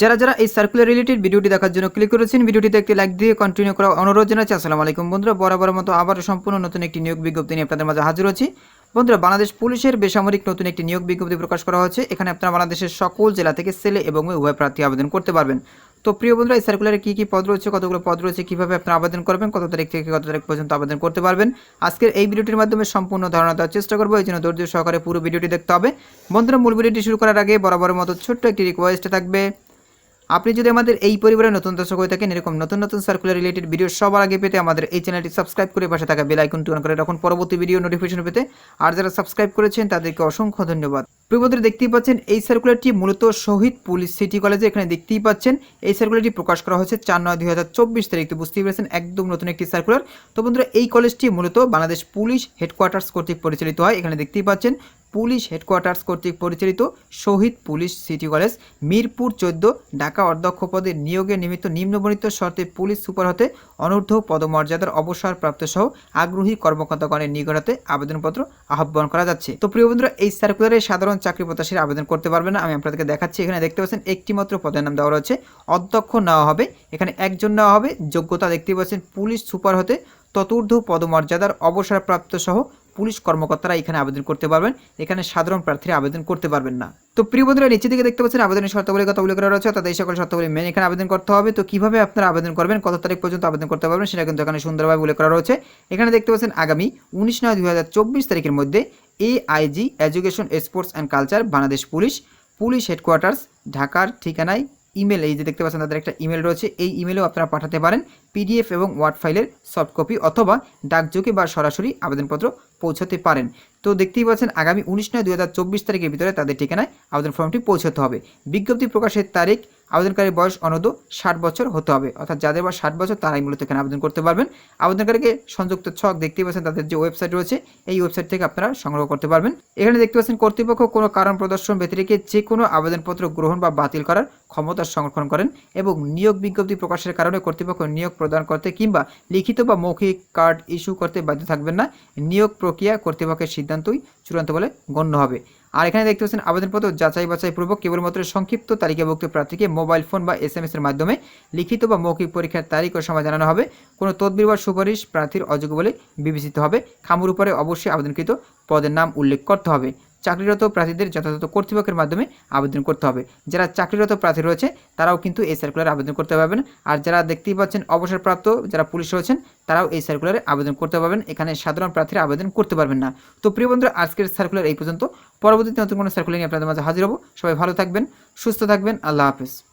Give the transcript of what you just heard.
যারা যারা এই সার্কুলার রিলেটেড ভিডিওটি দেখার জন্য ক্লিক করেছেন, ভিডিওটিতে একটি লাইক দিয়ে কন্টিনিউ করা অনুরোধ জানাচ্ছি। আসসালামু আলাইকুম বন্ধুরা, বরাবর মতো আবারও সম্পূর্ণ নতুন একটি নিয়োগ বিজ্ঞপ্তি নিয়ে আপনাদের মাঝে হাজির হচ্ছি। বন্ধুরা, বাংলাদেশ পুলিশের বেসামরিক নতুন একটি নিয়োগ বিজ্ঞপ্তি প্রকাশ করা হচ্ছে। এখানে আপনারা বাংলাদেশের সকল জেলা থেকে ছেলে এবং উভয় প্রার্থী আবেদন করতে পারবেন। তো প্রিয় বন্ধুরা, এই সার্কুলারে কী কী পদ রয়েছে, কতগুলো পদ রয়েছে, কীভাবে আপনারা আবেদন করবেন, কত তারিখ থেকে কত তারিখ পর্যন্ত আবেদন করতে পারবেন, আজকের এই ভিডিওটির মাধ্যমে সম্পূর্ণ ধারণা দেওয়ার চেষ্টা করব। এই জন্য ধৈর্য সহকারে পুরো ভিডিওটি দেখতে হবে। বন্ধুরা, মূল ভিডিওটি শুরু করার আগে বরাবরের মতো ছোট্ট একটি রিকোয়েস্ট থাকবে। আপনি যদি আমাদের এই পরিবারের নতুন দর্শক হয়ে থাকেন, এরকম নতুন নতুন সার্কুলার রিলেটেড ভিডিও সবার আগে পেতে আমাদের এই চ্যানেলটি সাবস্ক্রাইব করে পাশে থাকা বেল আইকনটি অন করে রাখুন। পরবর্তী ভিডিও নোটিফিকেশন পেতে আর যারা সাবস্ক্রাইব করেছেন, তাদেরকে অসংখ্য ধন্যবাদ। প্রিয়বন্ধুরা দেখতেই পাচ্ছেন এই সার্কুলারটি মূলত শহীদ পুলিশ সিটি কলেজে এখানে দেখতেই পাচ্ছেন এই সার্কুলারটি প্রকাশ করা হয়েছে চার নয় দুই হাজার চব্বিশ তারিখ। তো বুঝতেই পেরেছেন, একদম নতুন একটি সার্কুলার তো বন্ধুরা, এই কলেজটি মূলত বাংলাদেশ পুলিশ হেডকোয়ার্টার্স কর্তৃক পরিচালিত হয়। এখানে দেখতেই পাচ্ছেন পুলিশ হেডকোয়ার্টার্স কর্তৃক পরিচালিত শহীদ পুলিশ সিটি কলেজ, মিরপুর চোদ্দ, ঢাকা অধ্যক্ষ পদে নিয়োগের নিমিত্ত নিম্নবর্ণিত শর্তে পুলিশ সুপার হতে অনূর্ধ্ব পদমর্যাদার অবসরপ্রাপ্ত সহ আগ্রহী কর্মকর্তাগণের নিকটতে আবেদনপত্র আহ্বান করা যাচ্ছে। তো প্রিয় বন্ধুরা, এই সার্কুলারে সাধারণ চাকরি প্রত্যাশীর আবেদন করতে পারবে না। আমি আপনাদেরকে দেখাচ্ছি, এখানে দেখতে পাচ্ছেন একটি মাত্র পদের নাম দেওয়া রয়েছে, অধ্যক্ষ নেওয়া হবে, এখানে একজন নেওয়া হবে, যোগ্যতা দেখতে পাচ্ছেন পুলিশ সুপার হতে চতুর্থ পদমর্যাদার অবসরপ্রাপ্ত সহ পুলিশ কর্মকর্তারা এখানে আবেদন করতে পারবেন, এখানে সাধারণ প্রার্থীরা আবেদন করতে পারবেন না। তো প্রিয় বন্ধুরা, নিচে দিকে দেখতে পাচ্ছেন আবেদনের শর্তাবলী, কথা উল্লেখ করা রয়েছে, অর্থাৎ এই সকল শর্তাবলী মেনে এখানে আবেদন করতে হবে। তো কীভাবে আপনারা আবেদন করবেন, কত তারিখ পর্যন্ত আবেদন করতে পারবেন, সেটা কিন্তু এখানে সুন্দরভাবে উল্লেখ করা রয়েছে। এখানে দেখতে পাচ্ছেন আগামী উনিশ নয় দুই তারিখের মধ্যে এ AIG education sports and culture Bangladesh police police headquarters ঢাকার ঠিকানায় ইমেল এই যে দেখতে পাচ্ছেন, তাদের একটা ইমেল রয়েছে, এই ইমেলেও আপনারা পাঠাতে পারেন পিডিএফ এবং ওয়ার্ড ফাইলের সফট কপি অথবা ডাকযোগে বা সরাসরি আবেদনপত্র পৌঁছাতে পারেন। তো দেখতেই পাচ্ছেন, আগামী উনিশ নয় দু তারিখের ভিতরে তাদের ঠিকানায় আবেদন ফর্মটি পৌঁছাতে হবে। বিজ্ঞপ্তি প্রকাশের তারিখ আবেদনকারীর বয়স অনূর্ধ্ব ষাট বছর হতে হবে। অর্থাৎ যাদের বা ষাট বছর, তারাই মূলত এখানে আবেদন করতে পারবেন। আবেদনকারীকে সংযুক্ত ছক দেখতেই পাচ্ছেন, তাদের যে ওয়েবসাইট রয়েছে, এই ওয়েবসাইট থেকে আপনারা সংগ্রহ করতে পারবেন। এখানে দেখতে পাচ্ছেন, কর্তৃপক্ষ কোনো কারণ প্রদর্শন ব্যতিরেকে যে কোনো আবেদনপত্র গ্রহণ বা বাতিল করার ক্ষমতা সংরক্ষণ করেন এবং নিয়োগ বিজ্ঞপ্তি প্রকাশের কারণে কর্তৃপক্ষ নিয়োগ প্রদান করতে কিংবা লিখিত বা মৌখিক কার্ড ইস্যু করতে বাধ্য থাকবেন না। নিয়োগ প্রক্রিয়া কর্তৃপক্ষের সিদ্ধান্তই চূড়ান্ত বলে গণ্য হবে। আর এখানে দেখতে পাচ্ছেন আবেদনপত্র যাচাই বাছাই পূর্বক কেবলমাত্র সংক্ষিপ্ত তালিকাভুক্ত প্রার্থীকে মোবাইল ফোন বা এস এম এর মাধ্যমে লিখিত বা মৌখিক পরীক্ষার তারিখ ও সময় জানানো হবে। কোনো তদবির বা সুপারিশ প্রার্থীর অযোগ্য বলে বিবেচিত হবে। খামুর উপরে অবশ্যই আবেদনকৃত পদের নাম উল্লেখ করতে হবে। চাকরিরত প্রার্থীদের যথাযথ কর্তৃপক্ষের মাধ্যমে আবেদন করতে হবে। যারা চাকরিরত প্রার্থী রয়েছে, তারাও কিন্তু এই সার্কুলারে আবেদন করতে পারবেন। আর যারা দেখতেই পাচ্ছেন অবসরপ্রাপ্ত, যারা পুলিশ রয়েছেন, তারাও এই সার্কুলারে আবেদন করতে পারবেন। এখানে সাধারণ প্রার্থীরা আবেদন করতে পারবেন না। তো প্রিয় বন্ধুরা, আজকের সার্কুলার এই পর্যন্ত। পরবর্তীতে নতুন কোনো সার্কুলার নিয়ে আপনাদের মাঝে হাজির হব। সবাই ভালো থাকবেন, সুস্থ থাকবেন। আল্লাহ হাফিজ।